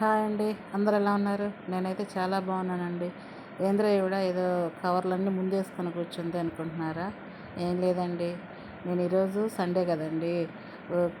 Hi అండి. అందరు ఎలా ఉన్నారు? నేనైతే చాలా బాగున్నానండి. ఏంద్రయ్య కూడా ఏదో కవర్లన్నీ ముందేసుకొని కూర్చుంది అనుకుంటున్నారా? ఏం లేదండి. నేను ఈరోజు సండే కదండి.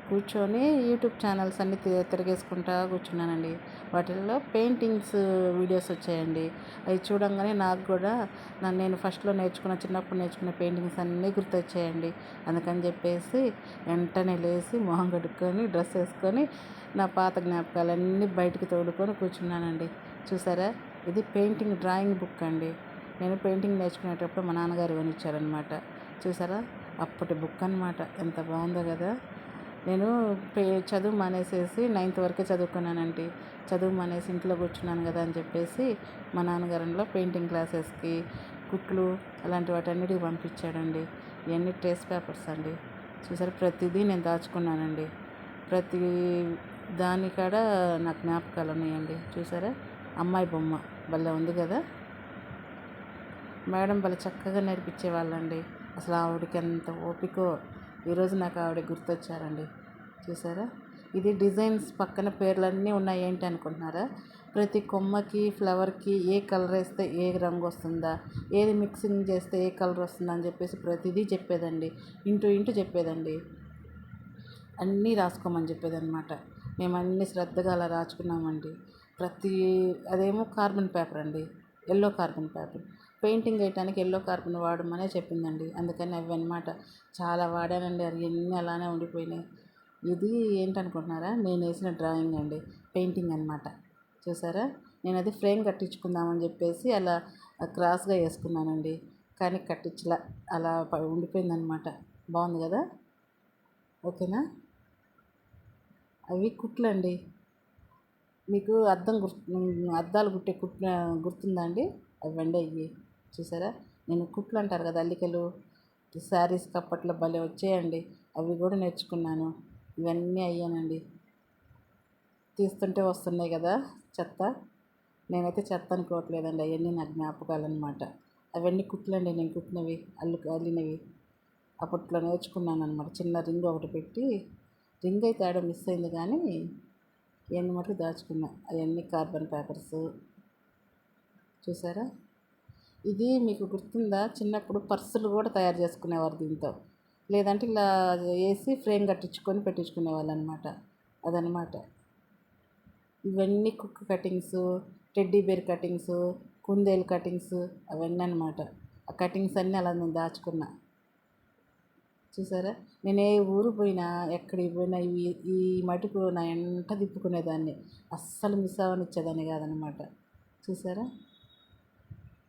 కూర్చొని యూట్యూబ్ ఛానల్స్ అన్నీ తిరిగేసుకుంటా కూర్చున్నానండి. వాటిల్లో పెయింటింగ్స్ వీడియోస్ వచ్చాయండి. అవి చూడంగానే నాకు కూడా నన్ను నేను ఫస్ట్లో నేర్చుకున్న చిన్నప్పుడు నేర్చుకున్న పెయింటింగ్స్ అన్నీ గుర్తొచ్చాయండి. అందుకని చెప్పేసి వెంటనే లేచి మొహం కడుక్కొని డ్రెస్ వేసుకొని నా పాత జ్ఞాపకాలన్నీ బయటకు తోడుకొని కూర్చున్నానండి. చూసారా? ఇది పెయింటింగ్ డ్రాయింగ్ బుక్ అండి. నేను పెయింటింగ్ నేర్చుకునేటప్పుడు మా నాన్నగారు కొనిచ్చారనమాట చూసారా? అప్పటి బుక్ అనమాట ఎంత బాగుందో కదా? నేను చదువు మానేసేసి నైన్త్ వరకే చదువుకున్నానండి. చదువు మానేసి ఇంట్లో కూర్చున్నాను కదా అని చెప్పేసి మా నాన్నగారిలో పెయింటింగ్ క్లాసెస్కి కుట్లు అలాంటి వాటన్నిటికి పంపించాడండి. ఇవన్నీ ట్రేస్ పేపర్స్ అండి. చూసారు ప్రతిదీ నేను దాచుకున్నానండి. ప్రతి దానికాడ నా జ్ఞాపకాలు ఉన్నాయండి. చూసారా అమ్మాయి బొమ్మ భలే ఉంది కదా? మేడం భలే చక్కగా నేర్పించేవాళ్ళండి. అసలు ఆవిడకి ఎంత ఓపికో ఈరోజు నాకు ఆవిడ గుర్తొచ్చారండి. చూసారా? ఇది డిజైన్స్ పక్కన పేర్లన్నీ ఉన్నాయి ఏంటి అనుకుంటున్నారా? ప్రతి కొమ్మకి ఫ్లవర్కి ఏ కలర్ వేస్తే ఏ రంగు వస్తుందా? ఏది మిక్సింగ్ చేస్తే ఏ కలర్ వస్తుందా అని చెప్పేసి ప్రతిదీ చెప్పేదండి. Into into చెప్పేదండి. అన్నీ రాసుకోమని చెప్పేదన్నమాట. మేము అన్ని శ్రద్ధగా అలా రాసుకున్నామండి. ప్రతి అదేమో కార్బన్ పేపర్ అండి. Yellow carbon paper. పెయింటింగ్ వేయటానికి ఎల్లో కార్బన్ వాడమనే చెప్పిందండి. అందుకని అవి అనమాట చాలా వాడానండి. అవి అన్నీ అలానే ఉండిపోయినాయి. ఇది ఏంటనుకుంటున్నారా? నేను వేసిన డ్రాయింగ్ అండి. పెయింటింగ్ అనమాట చూసారా? నేను అది ఫ్రేమ్ కట్టించుకుందామని చెప్పేసి అలా క్రాస్గా వేసుకున్నానండి. కానీ కట్టించలా. అలా ఉండిపోయిందనమాట బాగుంది కదా? ఓకేనా? అవి కుట్లండి. మీకు అద్దం గుర్తు అద్దాలు కుట్టే కుట్ గుర్తుందా అండి? అవి అవి చూసారా? నేను కుట్లు అంటారు కదా అల్లికలు. శారీస్ కప్పట్లో భలే వచ్చేయండి. అవి కూడా నేర్చుకున్నాను. ఇవన్నీ అయ్యానండి. తీస్తుంటే వస్తున్నాయి కదా చెత్త. నేనైతే చెత్త అనుకోవట్లేదండి. అవన్నీ నా జ్ఞాపకాలు అనమాట అవన్నీ కుట్లండి నేను కుట్టినవి అల్లు అల్లినవి. అప్పట్లో నేర్చుకున్నాను అనమాట చిన్న రింగ్ ఒకటి పెట్టి రింగ్ అయితే ఆడ మిస్ అయింది కానీ ఇవన్నీ మటుకు దాచుకున్నా. అవన్నీ కార్బన్ పేపర్స్. చూసారా? ఇది మీకు గుర్తుందా? చిన్నప్పుడు పర్సులు కూడా తయారు చేసుకునేవారు దీంతో. లేదంటే ఇలా వేసి ఫ్రేమ్ కట్టించుకొని పెట్టించుకునే వాళ్ళు అనమాట అదనమాట. ఇవన్నీ cook cuttings teddy bear cuttings కుందేలు కటింగ్స్ అవన్నీ అనమాట ఆ కటింగ్స్ అన్నీ అలా నేను దాచుకున్నా. చూసారా? నేను ఏ ఊరు పోయినా ఎక్కడికి పోయినా ఈ ఈ మటుకు నా ఎంట తిప్పుకునేదాన్ని. అస్సలు మిస్ అవ్వనిచ్చేదాన్ని కాదనమాట. చూసారా?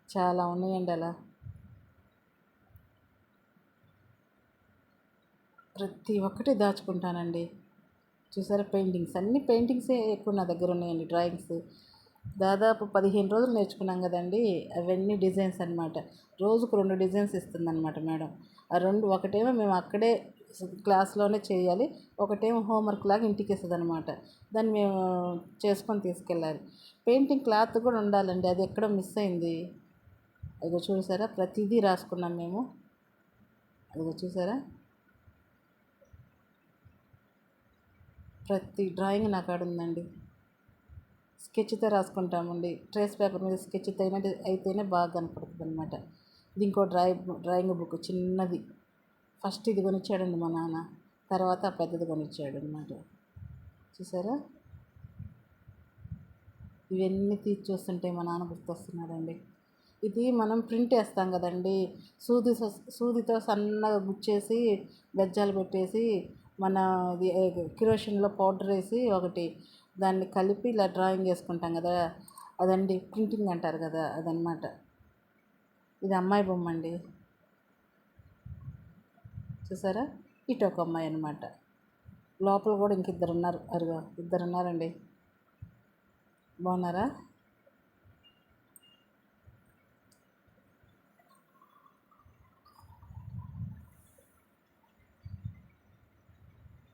చాలా ఉన్నాయండి అలా. ప్రతి ఒక్కటి దాచుకుంటానండి. చూసారా పెయింటింగ్స్? అన్ని పెయింటింగ్సే ఎక్కువ నా దగ్గర ఉన్నాయండి డ్రాయింగ్స్. దాదాపు పదిహేను రోజులు నేర్చుకున్నాం కదండి అవన్నీ డిజైన్స్ అనమాట రోజుకు రెండు డిజైన్స్ ఇస్తుందన్నమాట మేడం. ఆ రెండు ఒకటేమో మేము అక్కడే క్లాస్లోనే చేయాలి ఒకటేమో హోంవర్క్ లాగా ఇంటికి ఇస్తుంది అనమాట దాన్ని మేము చేసుకొని తీసుకెళ్ళాలి. పెయింటింగ్ క్లాత్ కూడా ఉండాలండి అది ఎక్కడో మిస్ అయింది. అదిగో చూసారా? ప్రతిదీ రాసుకున్నాం మేము. అదిగో చూసారా? ప్రతి డ్రాయింగ్ నాకు ఆడ ఉందండి. స్కెచ్తో రాసుకుంటామండి. ట్రేస్ పేపర్ మీద స్కెచ్ అయినట్టు అయితేనే బాగా కనపడుతుంది అనమాట ఇది ఇంకో డ్రాయింగ్ డ్రాయింగ్ బుక్ చిన్నది. ఫస్ట్ ఇది కొనిచ్చాడండి మా నాన్న. తర్వాత ఆ పెద్దది కొనిచ్చాడు అనమాట చూసారా? ఇవన్నీ తీసి చూస్తుంటే మా నాన్న గుర్తొస్తున్నాడండి. ఇది మనం ప్రింట్ వేస్తాం కదండి. సూది సూదితో సన్నగా గుచ్చేసి బెజ్జాలు పెట్టేసి మన కిరోషన్లో పౌడర్ వేసి ఒకటి దాన్ని కలిపి ఇలా డ్రాయింగ్ వేసుకుంటాం కదా. అదండి ప్రింటింగ్ అంటారు కదా అదనమాట ఇది అమ్మాయి బొమ్మ అండి. చూసారా? ఇటు ఒక అమ్మాయి అనమాట లోపల కూడా ఇంక ఇద్దరు ఉన్నారు. అరుగా ఇద్దరు ఉన్నారండి. బాగున్నారా?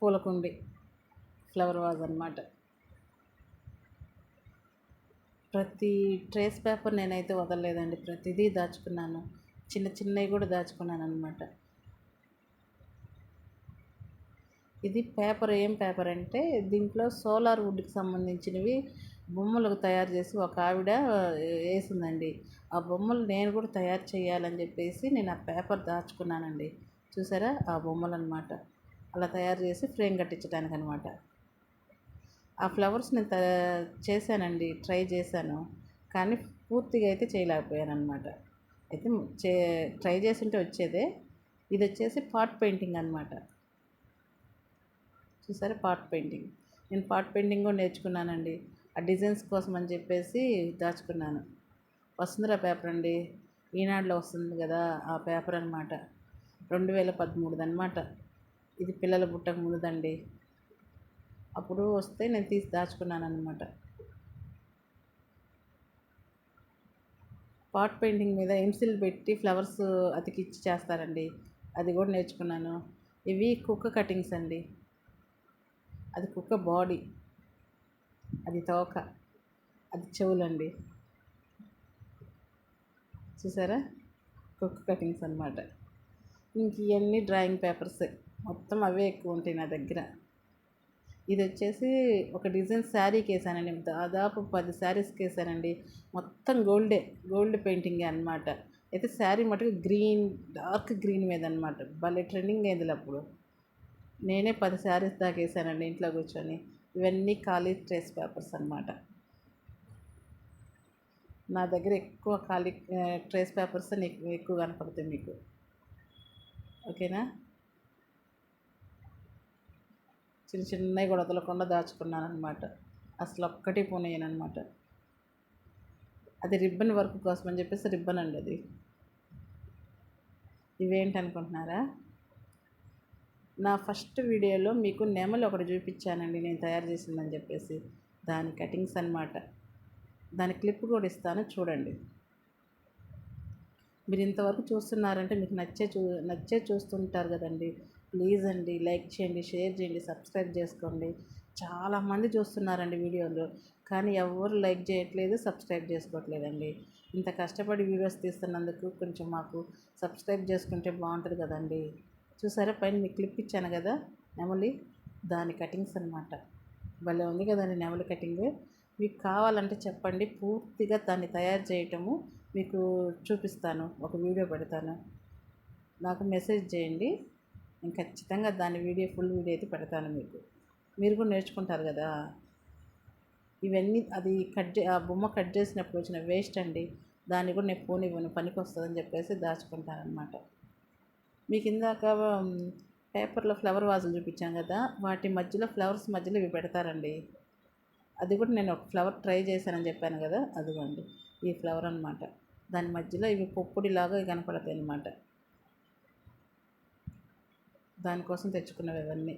పూలకుండి ఫ్లవర్ వాజ్ అనమాట ప్రతి ట్రేస్ పేపర్ నేనైతే వదలలేదండి. ప్రతిదీ దాచుకున్నాను. చిన్న చిన్నవి కూడా దాచుకున్నాను అనమాట ఇది పేపర్ ఏం పేపర్ అంటే దీంట్లో సోలార్ వుడ్కి సంబంధించినవి బొమ్మలకు తయారు చేసి ఒక ఆవిడ వేసిందండి. ఆ బొమ్మలు నేను కూడా తయారు చేయాలని చెప్పేసి నేను ఆ పేపర్ దాచుకున్నానండి. చూసారా? ఆ బొమ్మలు అనమాట అలా తయారు చేసి ఫ్రేమ్ కట్టించడానికి అనమాట ఆ ఫ్లవర్స్ నేను త చేశానండి ట్రై చేశాను. కానీ పూర్తిగా అయితే చేయలేకపోయాను అనమాట అయితే చే ట్రై చేస్తుంటే వచ్చేదే. ఇది వచ్చేసి పాట్ పెయింటింగ్ అనమాట. చూసారా పాట్ పెయింటింగ్? నేను పాట్ పెయింటింగ్ కూడా నేర్చుకున్నానండి. ఆ డిజైన్స్ కోసం అని చెప్పేసి దాచుకున్నాను. వసుంధర పేపర్ అండి. ఈనాడులో వస్తుంది కదా ఆ పేపర్ అనమాట. రెండు వేల పదమూడుది అనమాట ఇది పిల్లల పుట్టక ముందుదండి. అప్పుడు వస్తే నేను తీసి దాచుకున్నాను అనమాట పాట్ పెయింటింగ్ మీద ఎంసిల్ పెట్టి ఫ్లవర్స్ అతికిచ్చి చేస్తారండి. అది కూడా నేర్చుకున్నాను. ఇవి కుక్క కటింగ్స్ అండి. అది కుక్క బాడీ. అది తోక. అది చెవులండి. చూసారా? కుక్క కటింగ్స్ అనమాట ఇంక ఇవన్నీ డ్రాయింగ్ పేపర్స్. మొత్తం అవే ఎక్కువ ఉంటాయి నా దగ్గర. ఇది వచ్చేసి ఒక డిజైన్ శారీకి వేసానండి దాదాపు పది శారీస్కి వేసానండి మొత్తం గోల్డే గోల్డ్ పెయింటింగ్ అనమాట అయితే శారీ మటుకు గ్రీన్ డార్క్ గ్రీన్ మీద అనమాట భలే ట్రెండింగ్ అయింది అప్పుడు. నేనే పది శారీస్ దాకా వేసానండి ఇంట్లో కూర్చొని. ఇవన్నీ ఖాళీ ట్రేస్ పేపర్స్ అనమాట నా దగ్గర ఎక్కువ ఖాళీ ట్రేస్ పేపర్స్ ఎక్కువ కనపడతాయి మీకు. ఓకేనా? చిన్న చిన్నవి కూడా వదలకుండా దాచుకున్నాను అనమాట అసలు ఒక్కటి పోనీయను అనమాట అది రిబ్బన్ వర్క్ కోసం అని చెప్పేసి రిబ్బన్ అండి అది. ఇవేంటి అనుకుంటున్నారా? నా ఫస్ట్ వీడియోలో మీకు నెమలు ఒకటి చూపించానండి నేను తయారు చేసిందని చెప్పేసి. దాని కటింగ్స్ అనమాట దాని క్లిప్ కూడా ఇస్తాను చూడండి. మీరు ఇంతవరకు చూస్తున్నారంటే మీకు నచ్చే చూ నచ్చే చూస్తుంటారు కదండి. ప్లీజ్ అండి లైక్ చేయండి షేర్ చేయండి సబ్స్క్రైబ్ చేసుకోండి. చాలామంది చూస్తున్నారండి వీడియోలు కానీ ఎవరు లైక్ చేయట్లేదు సబ్స్క్రైబ్ చేసుకోవట్లేదండి. ఇంత కష్టపడి వీడియోస్ తీస్తున్నందుకు కొంచెం మాకు సబ్స్క్రైబ్ చేసుకుంటే బాగుంటుంది కదండి. చూసారా పైన మీకు క్లిప్ ఇచ్చాను కదా నెమలి దాని కటింగ్స్ అనమాట భలే ఉంది కదండి నెమలి కటింగ్. మీకు కావాలంటే చెప్పండి పూర్తిగా దాన్ని తయారు చేయటము మీకు చూపిస్తాను ఒక వీడియో పెడతాను. నాకు మెసేజ్ చేయండి. నేను ఖచ్చితంగా దాని వీడియో ఫుల్ వీడియో అయితే పెడతాను మీకు. మీరు కూడా నేర్చుకుంటారు కదా. ఇవన్నీ అది కట్ ఆ బొమ్మ కట్ చేసినప్పుడు వచ్చిన వేస్ట్ అండి. దాన్ని కూడా నేను పోనివ్వను పనికి వస్తుందని చెప్పేసి దాచుకుంటానమాట మీకు ఇందాక పేపర్లో ఫ్లవర్ వాజులు చూపించాను కదా. వాటి మధ్యలో ఫ్లవర్స్ మధ్యలో ఇవి పెడతారండి. అది కూడా నేను ఒక ఫ్లవర్ ట్రై చేశానని చెప్పాను కదా. అదిగోండి ఈ ఫ్లవర్ అనమాట దాని మధ్యలో ఇవి పొప్పుడిలాగా కనపడతాయి అనమాట దానికోసం తెచ్చుకున్నవి ఇవన్నీ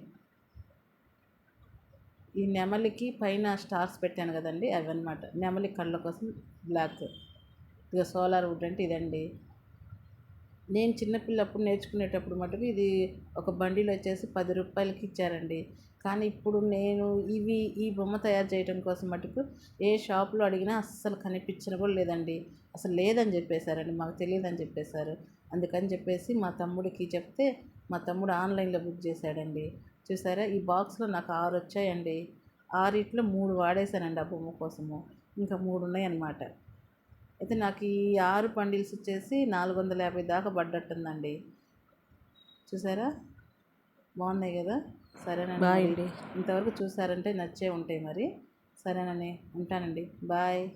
ఈ నెమలికి పైన స్టార్స్ పెట్టాను కదండి అవి అనమాట నెమలి కళ్ళ కోసం బ్లాక్. ఇక సోలార్ వుడ్ అంటే ఇదండి. నేను చిన్నపిల్లప్పుడు నేర్చుకునేటప్పుడు మటుకు ఇది ఒక బండిలో వచ్చేసి పది రూపాయలకి ఇచ్చారండి. కానీ ఇప్పుడు నేను ఇవి ఈ బొమ్మ తయారు చేయడం కోసం మటుకు ఏ షాప్లో అడిగినా అస్సలు కనిపించిన కూడా లేదండి. అసలు లేదని చెప్పేశారండి మాకు తెలియదని చెప్పేశారు. అందుకని చెప్పేసి మా తమ్ముడికి చెప్తే మా తమ్ముడు ఆన్లైన్లో బుక్ చేశాడండి. చూసారా? ఈ బాక్స్లో నాకు ఆరు వచ్చాయండి. ఆరిట్లో మూడు వాడేశానండి ఆ బొమ్మ కోసము. ఇంకా మూడు ఉన్నాయన్నమాట. అయితే నాకు ఈ ఆరు పండిల్స్ వచ్చేసి నాలుగు వందల యాభై దాకా పడ్డట్టుందండి. చూసారా? బాగున్నాయి కదా? సరేనండి ఇంతవరకు చూసారంటే నచ్చే ఉంటాయి మరి. సరేనండి. ఉంటానండి. బాయ్.